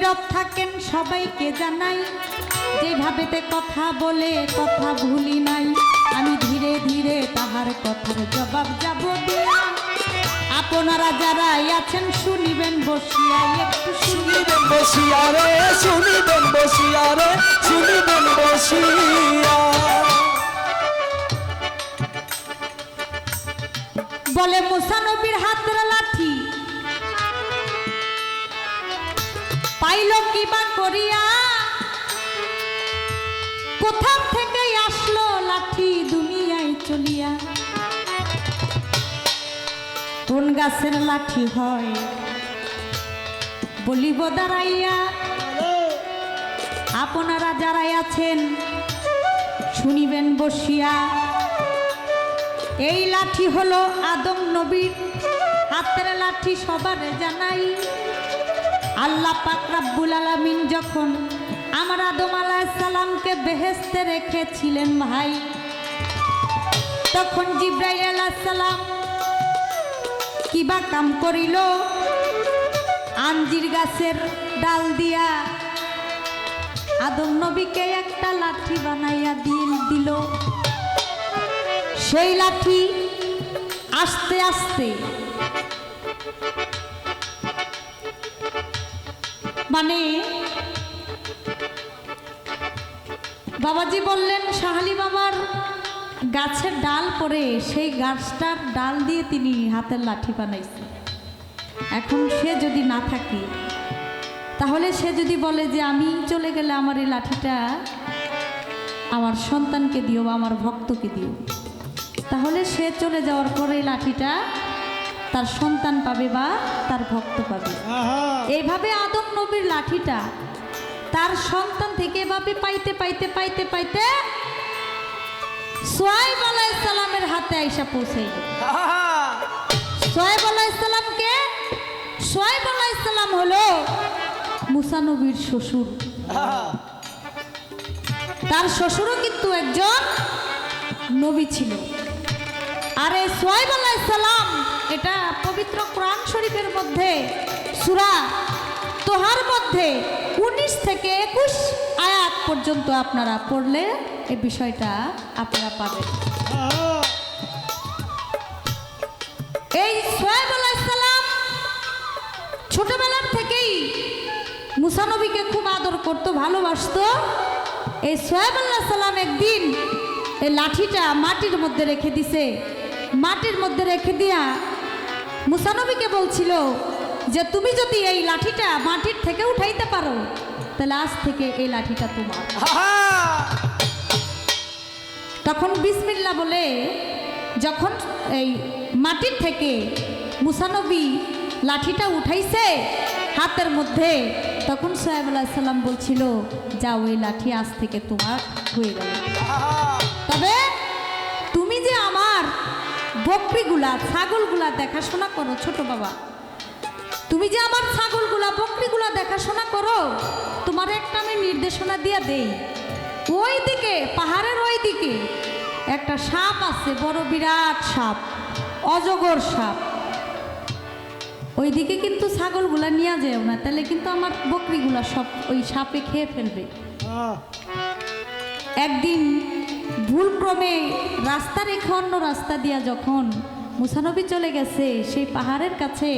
নীরব থাকেন সবাইকে জানাই। যেভাবেতে কথা বলে কথা ভুলি নাই। আমি ধীরে ধীরে তাহার কথার জবাব যাব দিয়া। আপনারা যারা আছেন শুনিবেন বসিয়া একটু শুনিবেন। শুনিবেন বসিয়া রে শুনিবেন বসিয়া রে শুনিবেন বসিয়া। বলে মুসানবীর হাতের পাইল কিবা করিয়া? কোথা থেকে আসলো লাঠি দুনিয়ায় চলিয়া? কোন গাছের লাঠি হয় বলিব দাঁড়াইয়া? আপনারা যারাই আছেন, শুনিবেন বসিয়া। এই লাঠি হলো আদম নবীর, হাতের লাঠি সবার জানাই। আল্লাহ পাক রাব্বুল আলামিন যখন আমার আদম আলাইসালামকে বেহেস্তে রেখেছিলেন ভাই, তখন জিব্রাইল আলাইসালাম কিবা কাম করিল? আঞ্জির গাছের ডাল দিয়া আদম নবীকে একটা লাঠি বানাইয়া দিল দিল। সেই লাঠি আস্তে আস্তে মানে? বাবাজি বললেন, শাহালি বাবার গাছের ডাল পরে সেই গাছটার ডাল দিয়ে তিনি হাতের লাঠি বানাইছে এখন সে যদি না থাকে, তাহলে সে যদি বলে যে আমি চলে গেলে আমার এই লাঠিটা আমার সন্তানকে দিও বা আমার ভক্তকে দিও, তাহলে সে চলে যাওয়ার পরে এই লাঠিটা তার সন্তান পাবে বা তার ভক্ত পাবে। এইভাবে আদম নবীর লাঠিটা তার সন্তান থেকে এভাবে পাইতে পাইতে পাইতে পাইতে সোয়াইব আলাইসালামের হাতে আইসা পৌঁছাইল। সোয়াইব আলাইসালামকে সোয়াইব আলাইসালাম হলো মুসা নবীর শ্বশুর। তার শ্বশুরও কিন্তু একজন নবী ছিল। আর এই সোয়াইব আলাইসালাম এটা পবিত্র কোরআন শরীফের মধ্যে, সুরা তোহার মধ্যে উনিশ থেকে একুশ আয়াত পর্যন্ত আপনারা পড়লে এ বিষয়টা আপনারা পাবেন। এই সোয়েব আলাইসালাম ছোটবেলার থেকেই মুসানবীকে খুব আদর করত, ভালোবাসতো। এই সোয়েব আল্লাহ সালাম একদিন এই লাঠিটা মাটির মধ্যে রেখে দিছে। মাটির মধ্যে রেখে দিয়া মুসানবীকে বলছিল যে তুমি যদি এই লাঠিটা মাটির থেকে উঠাইতে পারো তাহলে আজ থেকে এই লাঠিটা তোমার। তখন বিসমিল্লা বলে যখন এই মাটির থেকে মুসানবী লাঠিটা উঠাইছে হাতের মধ্যে তখন সোহেব সাল্লাম বলছিল যাও এই লাঠি আজ থেকে তোমার হয়ে গেল। বকরিগুলা ছাগলগুলা দেখাশোনা করো ছোট বাবা। তুমি যে আমার ছাগলগুলা বকরিগুলা দেখাশোনা করো তোমার একটা আমি নির্দেশনা দিয়ে দেই। ওই দিকে পাহাড়ের ওই দিকে একটা সাপ আছে বড় বিরাট সাপ অজগর সাপ। ওইদিকে কিন্তু ছাগলগুলা নিয়ে যাও না তাহলে কিন্তু আমার বকরিগুলা সব ওই সাপে খেয়ে ফেলবে। একদিন ভুলক্রমে রাস্তা রেখে অন্য রাস্তা দিয়া যখন মুসানবী চলে গেছে, সেই পাহাড়ের কাছে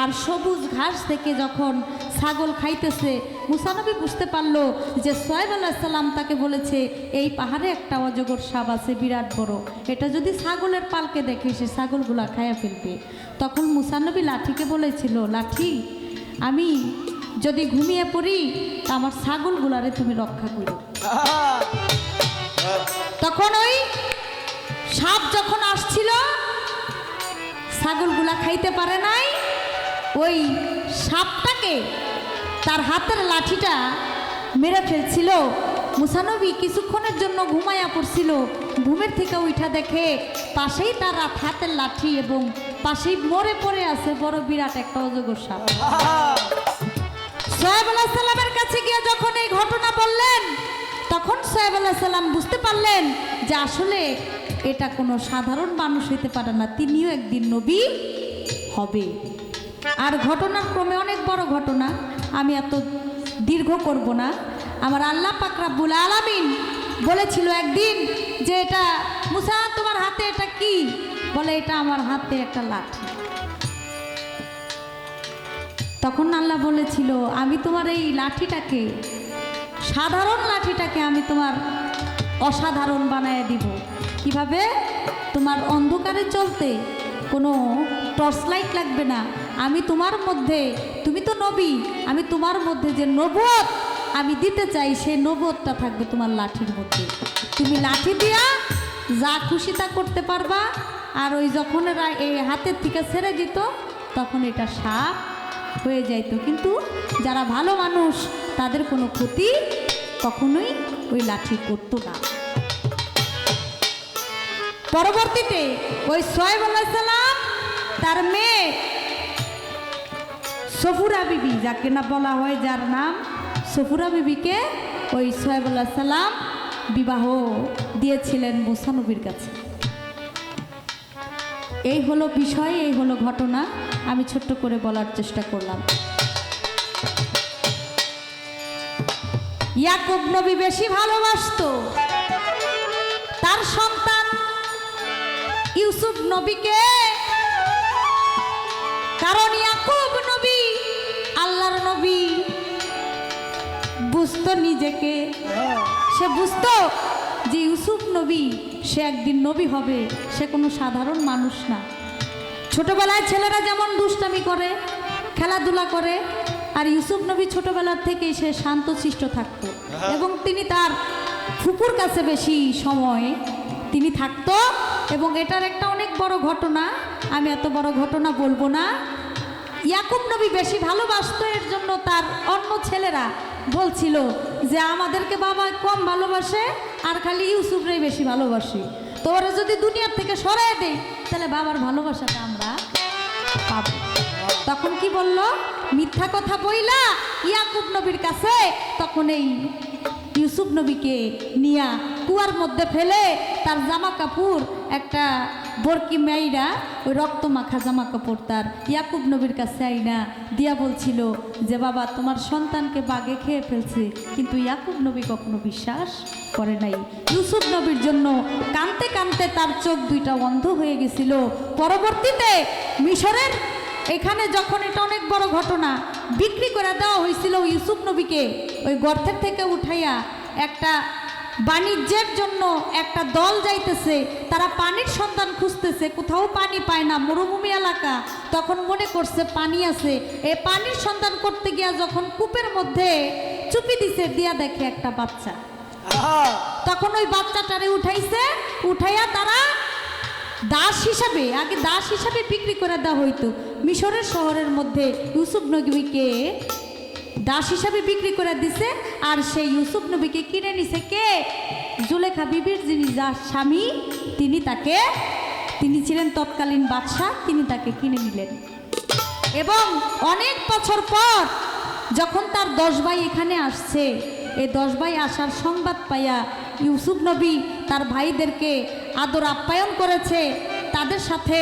আর সবুজ ঘাস থেকে যখন ছাগল খাইতেছে মুসানবী বুঝতে পারল যে সোয়েব সাল্লাম তাকে বলেছে, এই পাহাড়ে একটা অজগর সাপ আছে, বিরাট বড়। এটা যদি ছাগলের পালকে দেখে, সে ছাগলগুলা খাইয়া ফেলবে। তখন মুসানবী লাঠিকে বলেছিল, লাঠি, আমি যদি ঘুমিয়ে পড়ি, তা আমার ছাগলগুলারে তুমি রক্ষা করো। তখন ওই সাপ যখন আসছিল ছাগলগুলা খাইতে পারে নাই ওই সাপটাকে তার হাতের লাঠিটা মেরে ফেলছিল। মুসানবী কিছুক্ষণের জন্য ঘুমাইয়া পড়ছিল। ঘুমের থেকে উঠা দেখে পাশেই তার হাতের লাঠি এবং পাশেই মরে পড়ে আছে বড় বিরাট একটা অজগর সাপ। সোহেব আলাহ সাল্লামের কাছে গিয়ে যখন এই ঘটনা বললেন তখন সোহেব আলাহ সাল্লাম বুঝতে পারলেন যে আসলে এটা কোনো সাধারণ মানুষ হইতে পারে না, তিনিও একদিন নবী হবে। আর ঘটনার ক্রমে অনেক বড় ঘটনা, আমি এত দীর্ঘ করব না। আমার আল্লাহ পাক রাব্বুল আলামিন বলেছিল একদিন যে এটা, মুসা, তোমার হাতে এটা কি? বলে, এটা আমার হাতে একটা লাঠি। তখন আল্লাহ বলেছিল, আমি তোমার এই লাঠিটাকে সাধারণ লাঠিটাকে আমি তোমার অসাধারণ বানায় দিব। কীভাবে? তোমার অন্ধকারে চলতে কোনো টর্চ লাইট লাগবে না। আমি তোমার মধ্যে, তুমি তো নবী, আমি তোমার মধ্যে যে নবত আমি দিতে চাই, সেই নবতটা থাকবে তোমার লাঠির মধ্যে। তুমি লাঠি দিয়া যা খুশি তা করতে পারবা। আর ওই যখন এই হাতের থেকে ছেড়ে দিত, তখন এটা সাপ হয়ে যাইতো কিন্তু যারা ভালো মানুষ, তাদের কোনো ক্ষতি কখনোই ওই লাঠি করতো না। পরবর্তীতে ওই সোয়েব সালাম, তার মেয়ে সফুরা বিবি, যাকে না বলা হয় যার নাম, সফুরা বিবিকে ওই সোয়েব সালাম বিবাহ দিয়েছিলেন মুসানবির কাছে। এই হলো বিষয়, এই হলো ঘটনা। আমি ছোট্ট করে বলার চেষ্টা করলাম। ইয়াকুব নবী বেশি ভালোবাসতো। তার সন্তান ইউসুফ নবীকে। কারণ ইয়াকুব নবী আল্লাহর নবী। বুঝতো নিজেকে। সে বুঝতো যে ইউসুফ নবী সে একদিন নবী হবে, সে কোনো সাধারণ মানুষ না। ছোটবেলায় ছেলেরা যেমন দুষ্টামি করে, খেলাধুলা করে, আর ইউসুফ নবী ছোটবেলার থেকেই সে শান্তশিষ্ট থাকতো। এবং তিনি তার ফুপুর কাছে বেশি সময় তিনি থাকত। এবং এটার একটা অনেক বড় ঘটনা, আমি এত বড় ঘটনা বলব না। ইয়াকুব নবী বেশি ভালোবাসতো, এর জন্য তার অন্য ছেলেরা বলছিল যে আমাদেরকে বাবা কম ভালোবাসে আর খালি ইউসুফরাই বেশি ভালোবাসি। তো ওরা যদি দুনিয়ার থেকে সরাই দেয়, তাহলে বাবার ভালোবাসাটা আমরা পাবো। তখন কি বলল? মিথ্যা কথা বইলা ইয়াকুব নবীর কাছে তখন এই ইউসুফ নবীকে নিয়া কুয়ার মধ্যে ফেলে তার জামা কাপড় একটা বরকি মেয়েরা ওই রক্ত মাখা জামা কাপড় তার। ইয়াকুব নবীর কাছে আইনা, দিয়া বলছিল যে, বাবা, তোমার সন্তানকে বাগে খেয়ে ফেলছে, কিন্তু ইয়াকুব নবী কখনো বিশ্বাস করে নাই। ইউসুফ নবীর জন্য কানতে কানতে তার চোখ দুইটা বন্ধ হয়ে গেছিল। পরবর্তীতে মিশরের এখানে যখন এটা অনেক বড় ঘটনা, বিক্রি করে দেওয়া হয়েছিল ইউসুফ নবীকে, ওই গর্তের থেকে উঠাইয়া একটা বাণিজ্যের জন্য একটা দল যাইতেছে তারা পানির সন্ধান খুঁজতেছে কোথাও পানি পায় না মরুভূমি এলাকা। তখন মনে করছে পানি আছে। এ পানির সন্ধান করতে গিয়া যখন কূপের মধ্যে চুপি দিছে দিয়া দেখে একটা বাচ্চা। তখন ওই বাচ্চাটারে উঠাইছে উঠাইয়া তারা দাস হিসাবে আগে দাস হিসাবে বিক্রি করে দেওয়া হইতো। মিশরের শহরের মধ্যে ইউসুফ নবীকে দাস হিসাবে বিক্রি করে দিছে, আর সেই ইউসুফ নবীকে কিনে নিছে কে? জুলেখা বিবির যিনি যার স্বামী, তিনি তাকে, তিনি ছিলেন তৎকালীন বাদশাহ, তিনি তাকে কিনে নিলেন। এবং অনেক বছর পর যখন তার দশ ভাই এখানে আসছে, এই দশ ভাই আসার সংবাদ পাইয়া ইউসুফ নবী তার ভাইদেরকে আদর আপ্যায়ন করেছে, তাদের সাথে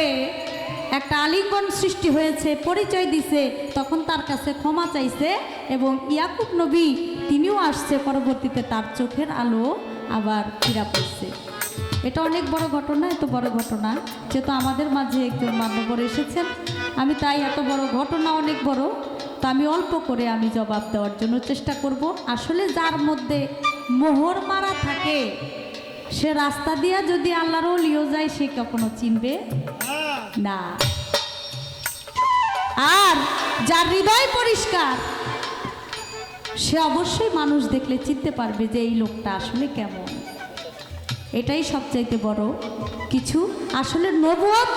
একটা আলিঙ্গন সৃষ্টি হয়েছে, পরিচয় দিছে, তখন তার কাছে ক্ষমা চাইছে এবং ইয়াকুব নবী তিনিও আসছে, পরবর্তীতে তার চোখের আলো আবার ফিরা পড়ছে। এটা অনেক বড় ঘটনা, এত বড় ঘটনা, যেহেতু আমাদের মাঝে একজন মান্যবর এসেছেন। আমি তাই এত বড় ঘটনা অনেক বড়, তো আমি অল্প করে আমি জবাব দেওয়ার জন্য চেষ্টা করব। আসলে যার মধ্যে মোহর মারা থাকে, সে রাস্তা দিয়া যদি আল্লাহরও লিও যায়, সে কখনো চিনবে? না। আর যার হৃদয় পরিষ্কার, সে অবশ্যই মানুষ দেখলে চিনতে পারবে যে এই লোকটা আসলে কেমন। এটাই সবচাইতে বড় কিছু। আসলে নবুয়ত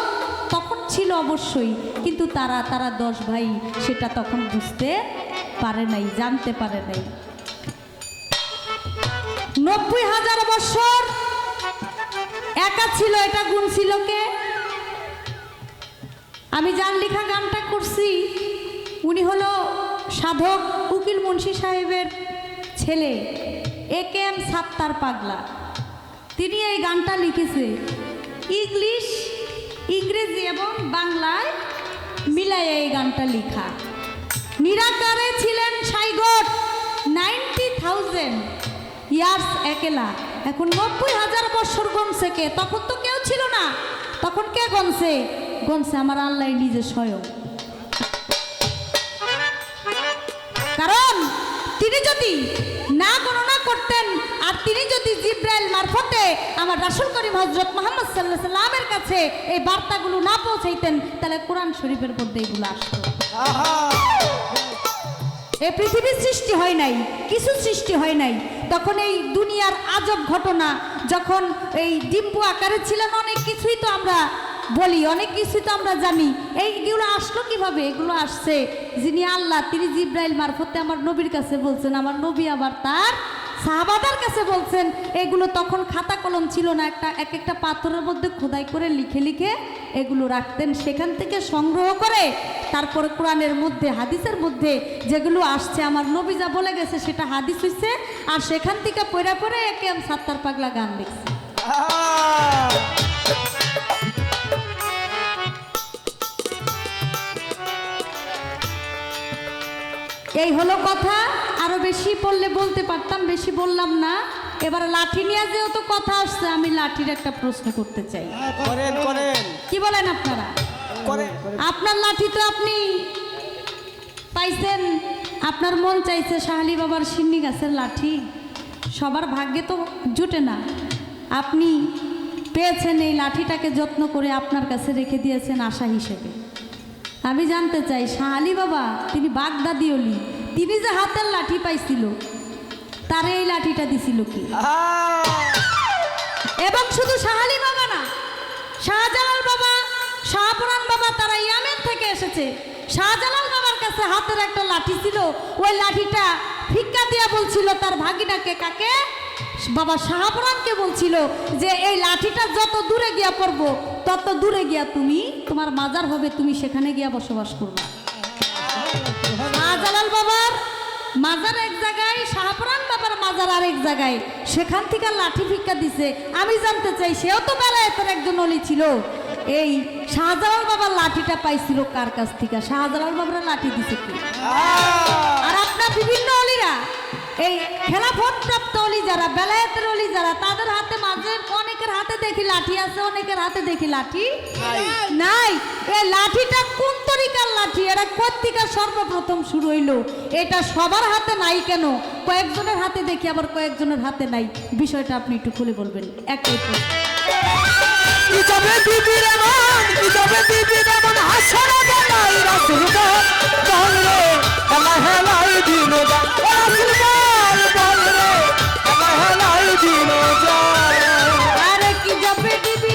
তখন ছিল অবশ্যই, কিন্তু তারা তারা দশ ভাই সেটা তখন বুঝতে পারে নাই, জানতে পারে নাই। নব্বই হাজার বছর একা ছিল এটা গুণ ছিল কে? আমি যার লেখা গানটা করছি। উনি হলো সাধক উকিল মুন্সি সাহেবের ছেলে, এ কে এম সাত্তার পাগলা। তিনি এই গানটা লিখেছে। ইংলিশ, ইংরেজি এবং বাংলায় মিলায় এই গানটা লিখা। নিরাকারে ছিলেন গড নাইনটি থাউজেন্ড ইয়ার্স একেলা। এখন নব্বই হাজার বছর গনছে কে? তখন তো কেউ ছিল না। তখন কে গনছে গনছে আমার আল্লাহ নিজে স্বয়ং। কারণ তিনি যদি না গণনা করতেন আর তিনি যদি জিব্রাইল মারফতে আমার রাসুল করিম হজরত মোহাম্মদ সাল্লাহ সাল্লামের কাছে এই বার্তাগুলো না পৌঁছাইতেন তাহলে কোরআন শরীফের মধ্যে এগুলো আসতো। এ পৃথিবীর সৃষ্টি হয় নাই কিছু সৃষ্টি হয় নাই। তখন এই দুনিয়ার আজব ঘটনা যখন এই ডিম্বু আকারে ছিলেন অনেক কিছুই তো আমরা বলি, অনেক কিছু তো আমরা জানি। এইগুলো আসলো কীভাবে? এগুলো আসছে যিনি আল্লাহ, তিনি জিব্রাইল মারফতে আমার নবীর কাছে বলছেন, আমার নবী আবার তার সাহাবাদার কাছে বলছেন, এগুলো তখন খাতা কলম ছিল না, একটা, এক একটা পাথরের মধ্যে খোদাই করে লিখে লিখে এগুলো রাখতেন। সেখান থেকে সংগ্রহ করে তারপরে কোরআনের মধ্যে, হাদিসের মধ্যে যেগুলো আসছে, আমার নবী যা বলে গেছে, সেটা হাদিস হইছে। আর সেখান থেকে পড়ে পড়ে একে আমি সাত্তার পাগলা গান লিখছি। এই হলো কথা। আরও বেশি বললে বলতে পারতাম বেশি বললাম না। এবার লাঠি নিয়ে যেহেতু কথা আসছে আমি লাঠির একটা প্রশ্ন করতে চাই। করেন কি বলেন আপনারা? আপনার লাঠি তো আপনি পাইছেন। আপনার মন চাইছে শাহালি বাবার সিন্নি গাছের লাঠি। সবার ভাগ্যে তো জুটে না। আপনি পেয়েছেন এই লাঠিটাকে যত্ন করে আপনার কাছে রেখে দিয়েছেন আশা হিসেবে। আমি জানতে চাই শাহালি বাবা তিনি বাগদাদি অলি তিনি যে হাতের লাঠি পাইছিল তার এই লাঠিটা দিছিল কি? এবং শুধু শাহালি বাবা না শাহজালাল বাবা শাহপুরান বাবা তারা ইয়ামেন থেকে এসেছে। শাহজালাল বাবার কাছে হাতের একটা লাঠি ছিল ওই লাঠিটা ভিক্ষা দিয়া বলছিল তার ভাগিনাকে কাকে? বাবা শাহপুরানকে বলছিল যে, এই লাঠিটা যত দূরে গিয়া পড়ব, তত দূরে গিয়া তুমি, তোমার মাজার হবে, তুমি সেখানে গিয়া বসবাস করবা। শাহজালাল বাবার মাজার এক জায়গায় শাহপুরান বাবার মাজার আরেক জায়গায়। সেখান থেকে লাঠি ভিক্ষা দিছে। আমি জানতে চাই, সেও তো বেলায়েতের একজন অলি ছিল। এই শাহজালাল বাবার লাঠিটা পাইছিল কার কাছ থেকে? শাহজালাল বাবার লাঠি দিছে কি? আর আপনার বিভিন্ন অলিরা এই খেলাফত প্রাপ্ত অলি যারা বেলায়েতের অলি যারা তাদের হাতে মাঝে অনেকের হাতে দেখি লাঠি আছে অনেকের হাতে দেখি লাঠি নাই। এই লাঠিটা কোন তরিকার লাঠি? এটা কোথেকে সর্বপ্রথম শুরু হইল? এটা সবার হাতে নাই কেন? কয়েকজনের হাতে দেখি আবার কয়েকজনের হাতে নাই। বিষয়টা আপনি একটু খুলে বলবেন। একটাই। কি যাবে দিদি রে মন কি যাবে দিদি রে মন হাসর বেলাই রাসুল বল বল রে আমার হেলাই দিন রাসুল বল বল রে আমার হেলাই দিন আরে কি যাবে দিদি